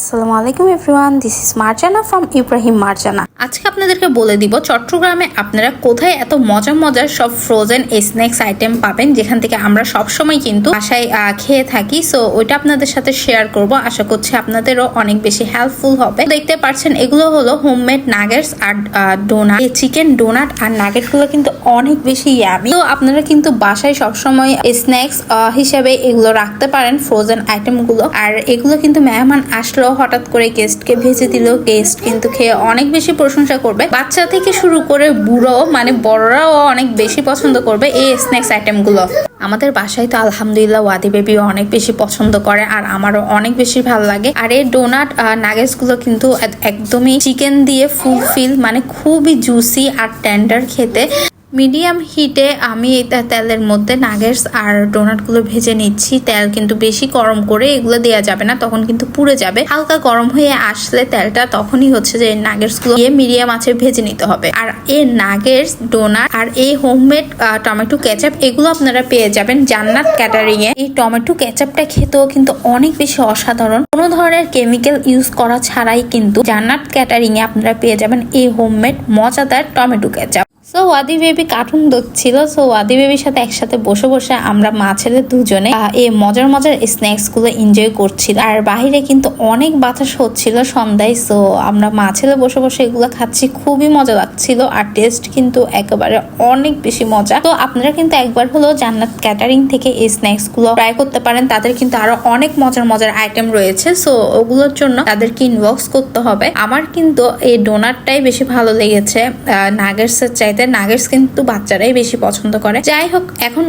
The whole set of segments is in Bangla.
আসসালামু আলাইকুম everyone this is Marjana from Ibrahim Marjana. আজকে আপনাদেরকে বলে দিব, চট্টগ্রামে আপনারা কোথায় এত মজার মজার সব ফ্রোজেন স্ন্যাক্স আইটেম পাবেন, যেখান থেকে আমরা সব সময় কিন্তু বাসায় খেয়ে থাকি। সো ওইটা আপনাদের সাথে শেয়ার করব। আশা করছি আপনাদেরও অনেক বেশি হেল্পফুল হবে। দেখতে পাচ্ছেন, এগুলো হলো হোমমেড নাগেটস আর ডোনাট চিকেন ডোনাট আর নাগেটগুলো কিন্তু অনেক বেশি ইয়ামি তো আপনারা কিন্তু বাসায় সবসময় স্ন্যাক্স হিসেবে এগুলো রাখতে পারেন ফ্রোজেন আইটেমগুলো। আর এগুলো কিন্তু মেহমান আসলো হঠাৎ করে গেস্টকে ভেজে দিল। গেস্ট কিন্তু খেয়ে অনেক বেশি প্রশংসা করবে। বাচ্চা থেকে শুরু করে বুড়ো মানে বড়রাও অনেক বেশি পছন্দ করবে এই স্ন্যাক্স আইটেমগুলো আমাদের বাসায় তো আলহামদুলিল্লাহ ওয়াদি বেবি অনেক বেশি পছন্দ করে আর আমারও অনেক বেশি ভালো লাগে। আর এই ডোনাট নাগেটসগুলো কিন্তু একদমই চিকেন দিয়ে ফুলফিল মানে খুবই জুসি আর টেন্ডার খেতে। মিডিয়াম হিটে আমি এটা তেলের মধ্যে নাগেটস আর ডোনাটগুলো ভেজে নিচ্ছি। তেল কিন্তু বেশি গরম করে এগুলো দেওয়া যাবে না, তখন কিন্তু পুড়ে যাবে। হালকা গরম হয়ে আসলে তেলটা তখনই হচ্ছে যে নাগেটসগুলো দিয়ে মিডিয়াম আছে ভেজে নিতে হবে। আর এই নাগেটস, ডোনাট আর এই হোমমেড টমেটো কেচাপ, এগুলো আপনারা পেয়ে যাবেন জান্নাত ক্যাটারিং এ এই টমেটো কেচাপটা খেতেও কিন্তু অনেক বেশি অসাধারণ। কোনো ধরনের কেমিক্যাল ইউজ করা ছাড়াই কিন্তু জান্নাত ক্যাটারিং এ আপনারা পেয়ে যাবেন এই হোমমেড, মজাদার tomato ketchup. So Wadi baby cartoon দেখছিল। সো ওয়াদি বেবির সাথে একসাথে বসে বসে আমরা মা ছেলে দুজনে এই মজার মজার স্ন্যাক্সগুলো এনজয় করছিল। আর বাহিরে কিন্তু অনেক বাতাস হচ্ছিল সন্ধ্যায়। সো আমরা মা ছেলে বসে বসে এগুলো খাচ্ছি, খুবই মজা লাগছিল আর টেস্ট কিন্তু একেবারে অনেক বেশি মজা। তো আপনারা কিন্তু একবার হলেও জান্নাত ক্যাটারিং থেকে এই স্ন্যাক্সগুলো ট্রাই করতে পারেন। তাদের কিন্তু আরও অনেক মজার মজার আইটেম রয়েছে। সো ওগুলোর জন্য তাদেরকে ইনবক্স করতে হবে। আমার কিন্তু এই ডোনারটাই বেশি ভালো লেগেছে। নাগেটস এর চাইতে নাগেটস কিন্তু বাচ্চারাই বেশি পছন্দ করে। যাই হোক, এখন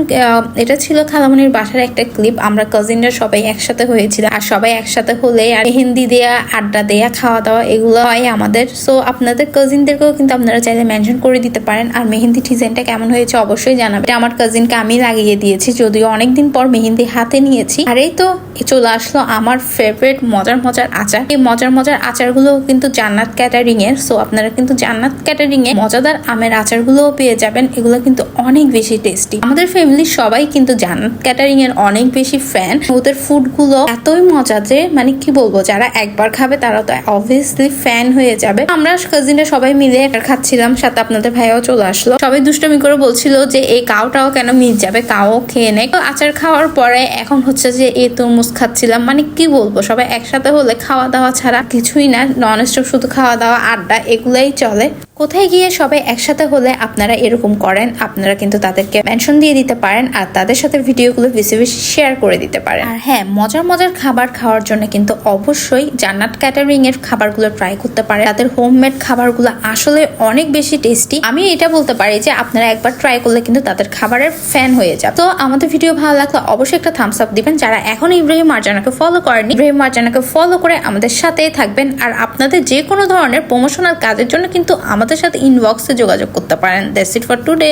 এটা ছিল খালামনির বাসার একটা ক্লিপ। আমরা কাজিনরা সবাই একসাথে হয়েছিল আর সবাই একসাথে হলে আর হিন্দি দেয়া, আড্ডা দেয়া খাওয়া দাওয়া এগুলো হয় আমাদের। সো আপনাদের কাজিনদেরকেও কিন্তু আপনারা চাইলে মেনশন করে দিতে পারেন। আর মেহেন্দি ডিজাইনটা কেমন হয়েছে অবশ্যই জানাবেন। আমার কাজিনকে আমি লাগিয়ে দিয়েছি, যদিও অনেকদিন পর মেহেন্দি হাতে নিয়েছি। আর এই তো চলে আসলো আমার ফেভারিট মজার মজার আচার। এই মজার মজার আচারগুলো কিন্তু জান্নাত ক্যাটারিং এর সো আপনারা কিন্তু জান্নাত ক্যাটারিং এ মজাদার আমের আচারগুলোও পেয়ে যাবেন, এগুলো কিন্তু অনেক বেশি টেস্টি আমাদের ফ্যামিলির সবাই কিন্তু জান্নাত ক্যাটারিং এর অনেক বেশি ফ্যান ওদের ফুডগুলো এতই মজা যে মানে কি বলব, যারা একবার খাবে তারা তো অবভিয়াসলি ফ্যান হয়ে যাবে। আমরা কাজিনরা সবাই মিলে খাচ্ছিলাম, সাথে আপনাদের ভাইয়াও চলে আসলো। সবাই দুষ্টমি করে বলছিল যে, এই কাউটাও কেন মিস যাবে? কাও খেয়ে নেয় তো আচার খাওয়ার পরে এখন হচ্ছে যে, এই তরমুজ খাচ্ছিলাম। মানে কি বলব, সবাই একসাথে হলে খাওয়া দাওয়া ছাড়া কিছুই না নন স্টপ শুধু খাওয়া দাওয়া আড্ডা, এগুলাই চলে। কোথায় গিয়ে সবাই একসাথে হলে আপনারা এরকম করেন, আপনারা কিন্তু তাদেরকে মেনশন দিয়ে দিতে পারেন আর তাদের সাথে ভিডিওগুলো বেশি বেশি শেয়ার করে দিতে পারেন। আর হ্যাঁ মজার মজার খাবার খাওয়ার জন্য কিন্তু অবশ্যই জান্নাত ক্যাটারিং এর খাবারগুলো ট্রাই করতে পারেন। তাদের হোমমেড খাবারগুলো আসলে অনেক বেশি টেস্টি আমি এটা বলতে পারি যে আপনারা একবার ট্রাই করলে কিন্তু তাদের খাবারের ফ্যান হয়ে যাবে। তো আমাদের ভিডিও ভালো লাগলে অবশ্যই একটা থামস আপ দিবেন। যারা এখন ইব্রাহিম মার্জানাকে ফলো করেনি ইব্রাহিম মার্জানাকে ফলো করে আমাদের সাথেই থাকবেন। আর আপনাদের যে কোনো ধরনের প্রমোশনাল কাজের জন্য কিন্তু আমাদের সাথে সাথে ইনবক্সে যোগাযোগ করতে পারেন। That's it for today